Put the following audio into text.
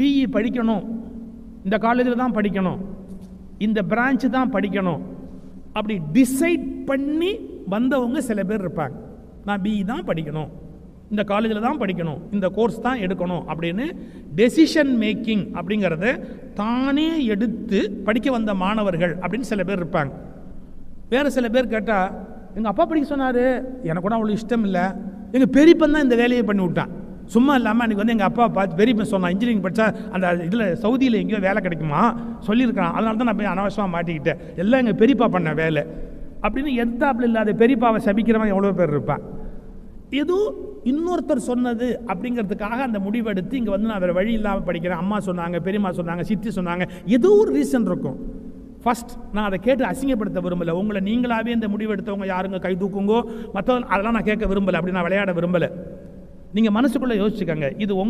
BE படிக்கணும். இந்த காலேஜில் தான் படிக்கணும். இந்த பிரான்ச்சு தான் படிக்கணும். அப்படி டிசைட் பண்ணி வந்தவங்க சில பேர் இருப்பாங்க. நான் பிஇ தான் படிக்கணும். இந்த காலேஜில் தான் படிக்கணும். இந்த கோர்ஸ் தான் எடுக்கணும் அப்படின்னு டெசிஷன் மேக்கிங் அப்படிங்கிறத தானே எடுத்து படிக்க வந்த மாணவர்கள் அப்படின்னு சில பேர் இருப்பாங்க. வேறு சில பேர் கேட்டால் எங்கள் அப்பா படிக்க சொன்னார். எனக்கு கூட அவ்வளோ இஷ்டம் இல்லை. எங்கள் பெரியப்பன் தான் இந்த வேலையை பண்ணி விட்டான். சும்மா இல்லாமல் அன்றைக்கி வந்து எங்கள் அப்பா பார்த்து பெரிய சொன்னான் இன்ஜினியரிங் படித்தா அந்த இதில் சவுதியில் எங்கேயோ வேலை கிடைக்குமா? சொல்லியிருக்கான் அதனால தான் நான் போய் அனாவசியமாக மாட்டிக்கிட்டேன். எல்லாம் எங்கள் பெரியப்பா பண்ண வேலை. அப்படின்னு எந்தாப்புல இல்லாத பெரியப்பாவை சபிக்கிறவன் எவ்வளோ பேர் இருப்பான். ஏதோ இன்னொருத்தர் சொன்னது அப்படிங்கிறதுக்காக அந்த முடிவெடுத்து இங்கே வந்து நான் வேறு வழி இல்லாமல் படிக்கிறேன். அம்மா சொன்னாங்க பெரியம்மா சொன்னாங்க சித்தி சொன்னாங்க. ஏதோ ஒரு ரீசன் இருக்கும். ஃபர்ஸ்ட் நான் அதை கேட்டு அசிங்கப்படுத்த விரும்பலை. உங்களை நீங்களாவே இந்த முடிவெடுத்தவங்க யாருங்க? கை தூக்குங்கோ. மற்றவங்க அதெல்லாம் நான் கேட்க விரும்பலை. அப்படி நான் விளையாட விரும்பலை. நீங்கள் மனசுக்குள்ளே யோசிச்சுக்கோங்க. இது உங்க